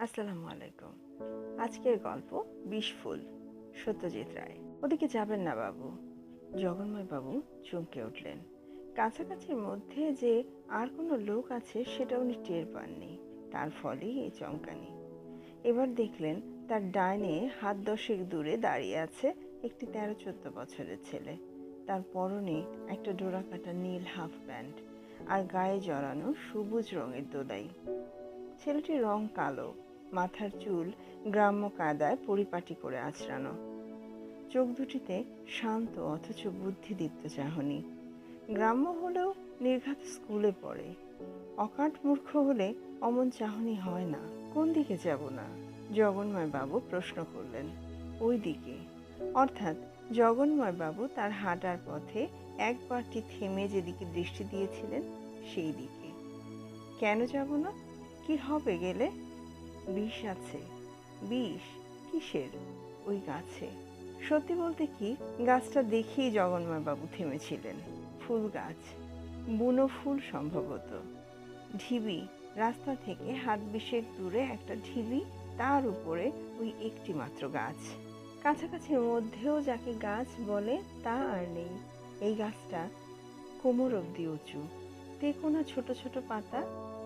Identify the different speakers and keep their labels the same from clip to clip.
Speaker 1: আসসালামু আলাইকুম। আজকের গল্প বিষফুল, সত্যজিৎ রায়। ওদিকে যাবেন না বাবু। জগন্ময় বাবু চমকে উঠলেন। কাছাকাছির মধ্যে যে আর কোনো লোক আছে সেটা উনি টের পাননি। তার ফলেই এই চমকানি। এবার দেখলেন তার ডাইনে হাত দশেক দূরে দাঁড়িয়ে আছে একটি তেরো চোদ্দ বছরের ছেলে। তার পরনে একটা ডোরাকাটা নীল হাফ প্যান্ট আর গায়ে জড়ানো সবুজ রঙের দোদাই। ছেলেটির রং কালো মাথার চুল গ্রাম্য কায়দায় পরিপাটি করে আঁচড়ানো চোখ দুটিতে শান্ত অথচ বুদ্ধিদীপ্ত চাহনি। গ্রাম্য হলেও নির্ঘাত স্কুলে পড়ে। অকাট মূর্খ হলে অমন চাহনি হয় না। কোন দিকে যাব না? জগন্ময় বাবু প্রশ্ন করলেন। ওই দিকে। অর্থাৎ জগন্ময় বাবু তার হাঁটার পথে একবারটি থেমে যেদিকে দৃষ্টি দিয়েছিলেন, সেই দিকে। কেন যাব না? কি হবে গেলে? বিষ আছে। বিষ? কিসের? ওই গাছে। সত্যি বলতে কি, গাছটা দেখেই জগন্ময় বাবু থেমেছিলেন। ফুল গাছ। বুনো ফুল সম্ভবত। ঢিবি। রাস্তা থেকে হাত বিশেক দূরে একটা ঢিবি, তার উপরে ওই একটি মাত্র গাছ। কাছাকাছির মধ্যেও যাকে গাছ বলে, তা আর নেই। এই গাছটা কোমর অব্দি উঁচু। তেকোনা ছোট ছোট পাতা।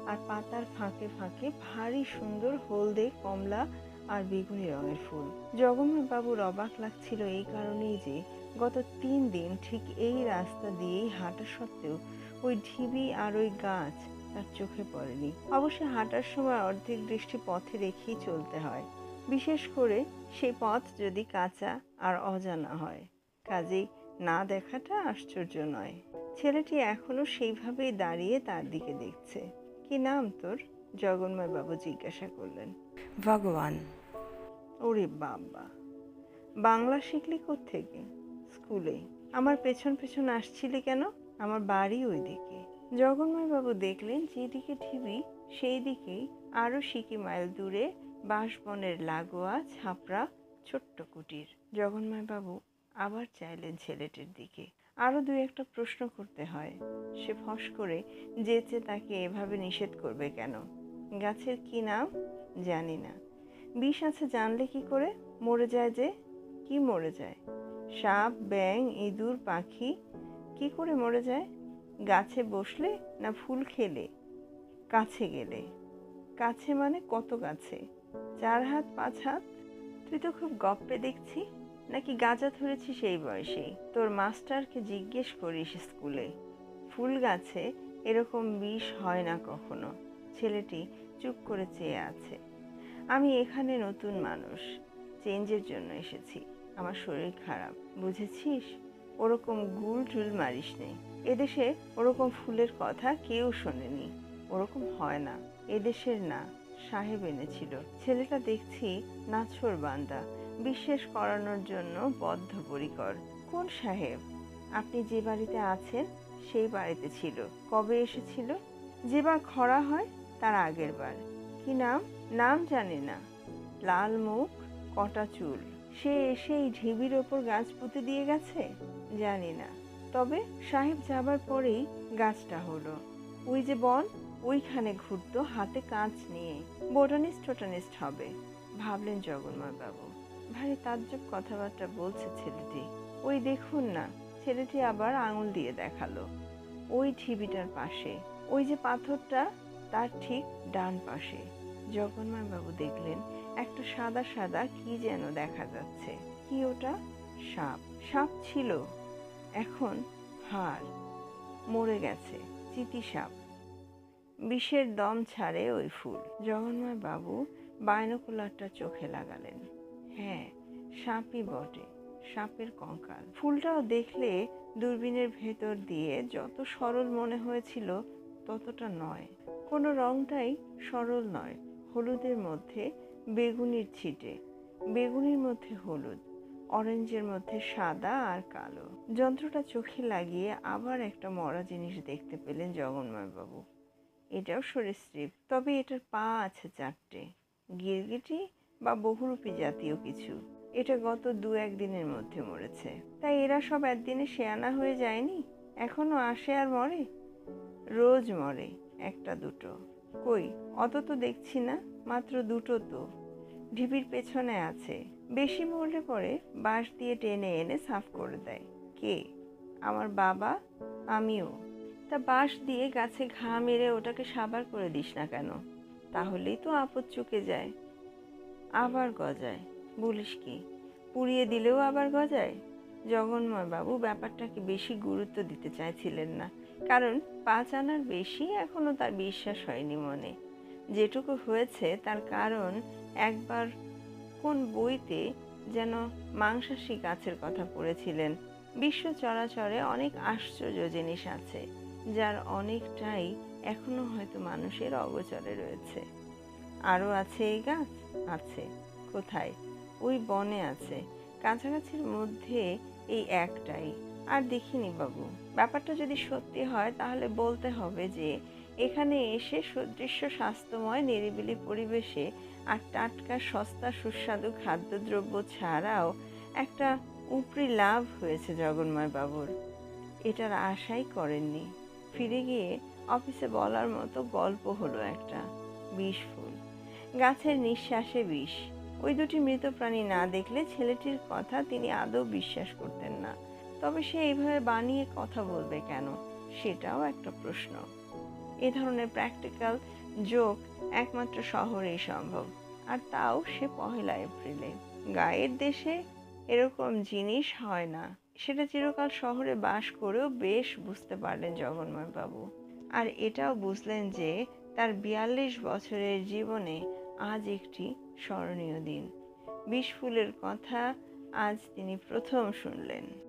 Speaker 1: আর পাতার ফাঁকে ফাঁকে ভারী সুন্দর হলদে কমলা আর বেগুনি রঙের ফুল। জগন্নাথ বাবুর অবাক লাগছিল এই কারণেই যে গত তিন দিন ঠিক এই রাস্তা দিয়েই হাঁটা সত্ত্বেও ওই ঢিবি আর ওই গাছ তার চোখে পড়েনি। অবশ্য হাঁটার সময় অর্ধেক দৃষ্টি পথে রেখেই চলতে হয়। বিশেষ করে সেই পথ যদি কাঁচা আর অজানা হয়। কাজেই না দেখাটা আশ্চর্য নয়। ছেলেটি এখনও সেইভাবেই দাঁড়িয়ে তার দিকে দেখছে। কি নাম তোর? জগন্ময় বাবু জিজ্ঞাসা করলেন। ভগবান। ওরে বাবা। বাংলা শিখলি থেকে স্কুলে। আমার পেছন পেছন আসছিলি কেন? আমার বাড়ি ওই দিকে জগন্ময় বাবু দেখলেন যেদিকে ঢিবি সেই দিকেই আরও সিকি মাইল দূরে বাঁশবনের লাগোয়া ছাপড়া ছোট্ট কুটির। জগন্ময় বাবু আবার চাইলেন ছেলেটির দিকে। আরও দুই একটা প্রশ্ন করতে হয়। সে ফস করে যেচে তাকে এভাবে নিষেধ করবে কেন? গাছের কি নাম? জানি না। বিষ আছে জানলে কি করে? মরে যায় যে? কি মরে যায়? সাপ ব্যাং ইঁদুর, পাখি, কি করে মরে যায়? গাছে বসলে না ফুল খেলে? কাছে গেলে। কাছে মানে কত গাছে? চার হাত, পাঁচ হাত? তুই তো খুব গপ্পে দেখছি। নাকি গাঁজা ধরেছি সেই বয়সেই তোর মাস্টারকে জিজ্ঞেস করিস স্কুলে। ফুল গাছে এরকম বিষ হয় না কখনো। ছেলেটি চুপ করে চেয়ে আছে। আমি এখানে নতুন মানুষ। চেঞ্জের জন্য এসেছি। আমার শরীর খারাপ, বুঝেছিস? ওরকম গুল টুল মারিস নেই এদেশে ওরকম ফুলের কথা কেউ শোনেনি। ওরকম হয় না। এদেশের না, সাহেব এনেছিল। ছেলেটা দেখছি নাছর বান্দা। বিশ্বাস করানোর জন্য বদ্ধপরিকর। কোন সাহেব? আপনি যে বাড়িতে আছেন, সেই বাড়িতে ছিল। কবে এসেছিল? যেবার খরা হয়, তার আগের বার। কি নাম? নাম জানি না। লাল মুখ, কটা চুল। সে এসে এই ঢিবির ওপর গাছ পুঁতে দিয়ে গেছে? জানি না। তবে সাহেব যাবার পরেই গাছটা হলো। ওই যে বন, ওইখানে ঘুরতো, হাতে কাঁচ নিয়ে। বোটানিস্ট টোটানিস্ট হবে। ভাবলেন জগন্ময় বাবু ভারী তাজ্জব কথাবার্তা বলছে ছেলেটি। ওই দেখুন না, ছেলেটি আবার আঙুল দিয়ে দেখাল। ওই ঢিবিটার পাশে, ওই যে পাথরটা, তার ঠিক ডান পাশে। জগন্ময় বাবু দেখলেন, একটা সাদা সাদা কি যেন দেখা যাচ্ছে। কি ওটা? সাপ। সাপ ছিল। এখন হাড়। মরে গেছে, চিতি সাপ। বিষের দম ছাড়ে ওই ফুল। জগন্ময় বাবু বায়নকুলারটা চোখে লাগালেন। হ্যাঁ সাপই বটে, সাপের কঙ্কাল। ফুলটাও দেখলে দূরবীনের ভেতর দিয়ে যত সরল মনে হয়েছিল ততটা নয়। কোনো রংটাই সরল নয়, হলুদের মধ্যে বেগুনির ছিটে। বেগুনির মধ্যে হলুদ, অরেঞ্জের মধ্যে সাদা আর কালো। যন্ত্রটা চোখে লাগিয়ে আবার একটা মরা জিনিস দেখতে পেলেন জগন্ময়বাবু এটাও সরীসৃপ, তবে এটার পা আছে চারটে। গিরগিটি বা বহুরূপী জাতীয় কিছু। এটা গত দু একদিনের মধ্যে মরেছে। তাই এরা সব একদিনে শেয়ানা হয়ে যায়নি? এখনও আসে আর মরে? রোজ মরে একটা দুটো। কই, অত তো দেখছি না, মাত্র দুটো তো। ঢিবির পেছনে আছে। বেশি মরলে পরে বাঁশ দিয়ে টেনে এনে সাফ করে দেয়। কে? আমার বাবা? আমিও। তা বাঁশ দিয়ে গাছে ঘা মেরে ওটাকে সাবার করে দিস না কেন? তাহলেই তো আপদ চুকে যায়। আবার গজায়। বলিস কি? পুড়িয়ে দিলেও আবার গজায়? জগন্ময় বাবু ব্যাপারটাকে বেশি গুরুত্ব দিতে চাইছিলেন না। কারণ পাঁচ আনার বেশি এখনও তার বিশ্বাস হয়নি মনে। যেটুকু হয়েছে তার কারণ একবার কোন বইতে যেন মাংসাশী গাছের কথা পড়েছিলেন। বিশ্ব চরাচরে অনেক আশ্চর্য জিনিস আছে, যার অনেকটাই এখনও হয়তো মানুষের অগোচরে রয়েছে। আরও আছে এই গাছ? আছে। কোথায়? ওই বনে আছে। কাছাকাছির মধ্যে এই একটাই। আর দেখিনি বাবু। ব্যাপারটা যদি সত্যি হয়, তাহলে বলতে হবে যে, এখানে এসে সদৃশ্য স্বাস্থ্যময়, নিরিবিলি পরিবেশে আর টাটকা, সস্তা, সুস্বাদু খাদ্যদ্রব্য ছাড়াও একটা উপরি লাভ হয়েছে জগন্ময় বাবুর। এটার আশাই করেননি। ফিরে গিয়ে অফিসে বলার মতো গল্প হলো একটা। বিষ ফুল। গাছের নিঃশ্বাসে বিষ। ওই দুটি মৃত প্রাণী না দেখলে ছেলেটির কথা তিনি আদৌ বিশ্বাস করতেন না। তবে সে এইভাবে বানিয়ে কথা বলবে কেন, সেটাও একটা প্রশ্ন। এ ধরনের প্র্যাকটিক্যাল যোগ একমাত্র শহরেই সম্ভব, আর তাও সে পহেলা এপ্রিলে। গায়ের দেশে এরকম জিনিস হয় না। সেটা চিরকাল শহরে বাস করেও বেশ বুঝতে পারলেন জগন্ময় বাবু আর এটাও বুঝলেন যে, তার বিয়াল্লিশ বছরের জীবনে আজ একটি স্মরণীয় দিন। বিষফুলের কথা আজ তিনি প্রথম শুনলেন।